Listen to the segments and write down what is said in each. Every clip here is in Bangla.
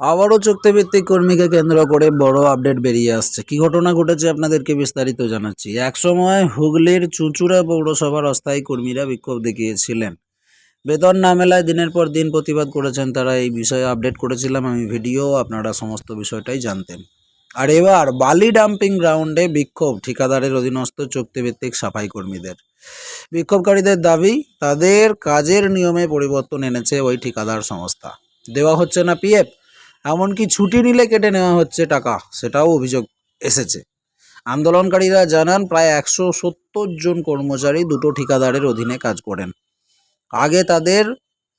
আবারও চুক্তিভিত্তিক কর্মীকে কেন্দ্র করে বড় আপডেট বেরিয়ে আসছে। কি ঘটনা ঘটেছে আপনাদেরকে বিস্তারিত জানাচ্ছি। একসময় হুগলির চুঁচুড়া পৌরসভার অস্থায়ী কর্মীরা বিক্ষোভ দেখিয়েছিলেন। বেতন না মেলায় দিনের পর দিন প্রতিবাদ করেছেন তারা। এই বিষয়ে আপডেট করেছিলাম আমি ভিডিও, আপনারা সমস্ত বিষয়টাই জানতেন। আর এবার বালি ডাম্পিং গ্রাউন্ডে বিক্ষোভ, ঠিকাদারের অধীনস্থ চুক্তিভিত্তিক সাফাই কর্মীদের। বিক্ষোভকারীদের দাবি, তাদের কাজের নিয়মে পরিবর্তন এনেছে ওই ঠিকাদার সংস্থা। দেওয়া হচ্ছে না পিএফ এমনকি ছুটি নিলে কেটে নেওয়া হচ্ছে টাকা, সেটাও অভিযোগ এসেছে। আন্দোলনকারীরা জানান, প্রায় একশো সত্তর জন কর্মচারী দুটো ঠিকাদারের অধীনে কাজ করেন। আগে তাদের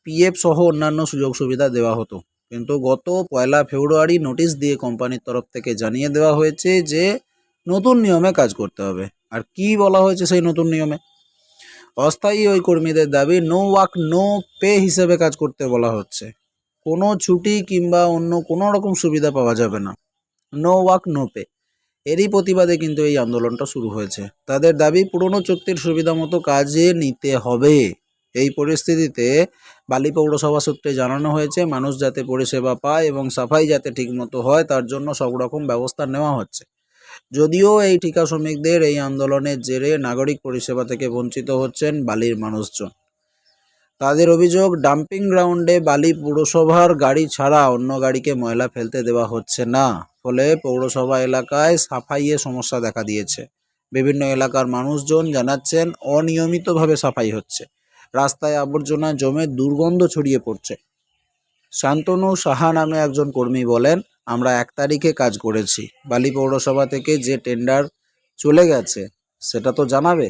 পিএফ সহ অন্যান্য সুযোগ সুবিধা দেওয়া হতো, কিন্তু গত পয়লা ফেব্রুয়ারি নোটিশ দিয়ে কোম্পানির তরফ থেকে জানিয়ে দেওয়া হয়েছে যে নতুন নিয়মে কাজ করতে হবে। আর কি বলা হয়েছে সেই নতুন নিয়মে? অস্থায়ী ওই কর্মীদের দাবি, নো ওয়াক নো পে হিসেবে কাজ করতে বলা হচ্ছে। কোনো ছুটি কিংবা অন্য কোনো রকম সুবিধা পাওয়া যাবে না। No walk, no pay. এরই প্রতিবাদে কিন্তু এই আন্দোলনটা শুরু হয়েছে। তাদের দাবি, পুরনো চুক্তির সুবিধা মতো কাজে নিতে হবে। এই পরিস্থিতিতে বালি পৌরসভা সূত্রে জানানো হয়েছে, মানুষ যাতে পরিষেবা পায় এবং সাফাই যাতে ঠিকমতো হয়, তার জন্য সব রকম ব্যবস্থা নেওয়া হচ্ছে। যদিও এই ঠিকা শ্রমিকদের এই আন্দোলনের জেরে নাগরিক পরিষেবা থেকে বঞ্চিত হচ্ছেন বালির মানুষজন। তাদের অভিযোগ, ডাম্পিং গ্রাউন্ডে বালি পৌরসভার গাড়ি ছাড়া অন্য গাড়িকে ময়লা ফেলতে দেওয়া হচ্ছে না। ফলে পৌরসভা এলাকায় সাফাইয়ে সমস্যা দেখা দিয়েছে। বিভিন্ন এলাকার মানুষজন জানাচ্ছেন, অনিয়মিতভাবে সাফাই হচ্ছে। রাস্তায় আবর্জনা জমে দুর্গন্ধ ছড়িয়ে পড়ছে। শান্তনু সাহা নামে একজন কর্মী বলেন, আমরা এক তারিখে কাজ করেছি। বালি পৌরসভা থেকে যে টেন্ডার চলে গেছে, সেটা তো জানাবে।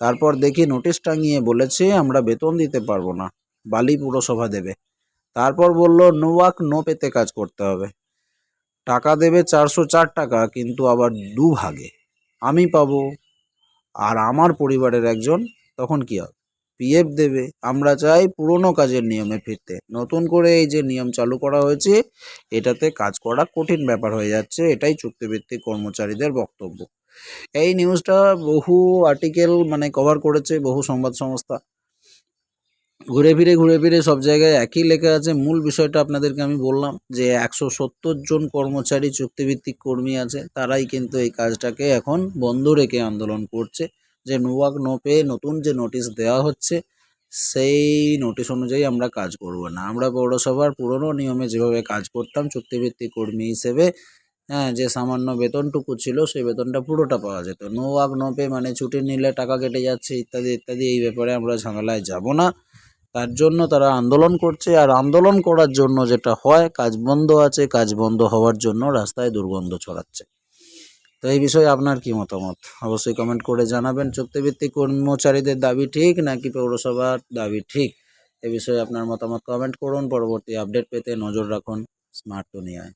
তারপর দেখি নোটিশ টাঙিয়ে বলেছে, আমরা বেতন দিতে পারব না, বালি পুরসভা দেবে। তারপর বলল নো ওয়াক নো পেতে কাজ করতে হবে। টাকা দেবে চারশো চার টাকা, কিন্তু আবার দু ভাগে আমি পাবো। আর আমার পরিবারের একজন, তখন কি হবে? পিএফ দেবে, আমরা চাই পুরনো কাজের নিয়মে ফিরতে। নতুন করে এই যে নিয়ম চালু করা হয়েছে, এটাতে কাজ করা কঠিন ব্যাপার হয়ে যাচ্ছে, এটাই চুক্তিভিত্তিক কর্মচারীদের বক্তব্য। এই নিউজটা বহু আর্টিকেল মানে কভার করেছে বহু সংবাদ সংস্থা। ঘুরে ফিরে ঘুরে ফিরে সব জায়গায় একই লেখা আছে। মূল বিষয়টা আপনাদেরকে আমি বললাম যে একশো সত্তর জন কর্মচারী চুক্তিভিত্তিক কর্মী আছে, তারাই কিন্তু এই কাজটাকে এখন বন্ধ রেখে আন্দোলন করছে। যে নোয়াক নো পে নতুন যে নোটিশ দেওয়া হচ্ছে, সেই নোটিশ অনুযায়ী আমরা কাজ করব না। আমরা পৌরসভার পুরনো নিয়মে যেভাবে কাজ করতাম, চুক্তিভিত্তিক কর্মী হিসেবে হ্যাঁ যে সামান্য বেতনটুকু ছিল, সেই বেতনটা পুরোটা পাওয়া যেত। নো ওয়াক নো পে মানে ছুটি নিলে টাকা কেটে যাচ্ছে, ইত্যাদি ইত্যাদি, এই ব্যাপারে আমরা ঝামেলায় যাব না। তার জন্য তারা আন্দোলন করছে, আর আন্দোলন করার জন্য যেটা হয়, কাজ বন্ধ আছে, কাজ বন্ধ হওয়ার জন্য রাস্তায় দুর্গন্ধ ছড়াচ্ছে। তো এই বিষয়ে আপনার কি মতামত? অবশ্যই কমেন্ট করে জানাবেন। চুক্তিভিত্তিক কর্মচারীদের দাবি ঠিক নাকি পৌরসভার দাবি ঠিক? এ বিষয়ে আপনার মতামত কমেন্ট করুন। পরবর্তী আপডেট পেতে নজর রাখুন স্মার্ট দুনিয়ায়